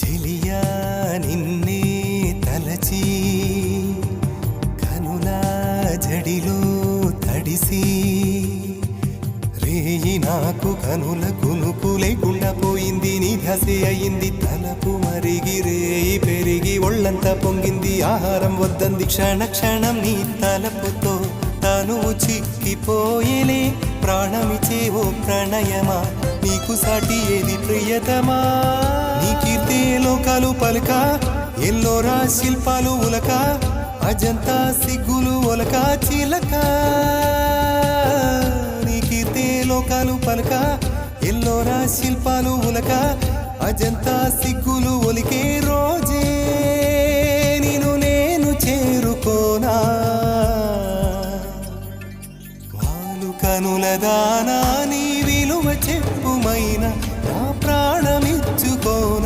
చెలియా నిన్నే తలచి కనులా జడిలో తడిసి రేయి నాకు కనుల కునుకులే లేకుండా పోయింది నీ అయింది తలపు మరిగి రేయి పెరిగి ఒళ్ళంతా పొంగింది ఆహారం వద్దంది క్షణ క్షణం నీ తలపుతో తను చిక్కిపోయేలే ప్రాణమిచే ఓ ప్రణయమా నీకు సాటి ఏది ప్రియతమా? ఎలుకలు పలక ఎల్లోరా శిల్పాలు ఉలక అజంతా సిగ్గులు ఒలక చిలక. నీకితే లోకాలు పలక ఎల్లోరా శిల్పాలు ఉలక అజంతా సిగ్గులు ఒలికే రోజే నేను నేను చేరుకోనా. వాళ్ళు కనులదానా నీ విలువ చెప్పుమైన నా ప్రా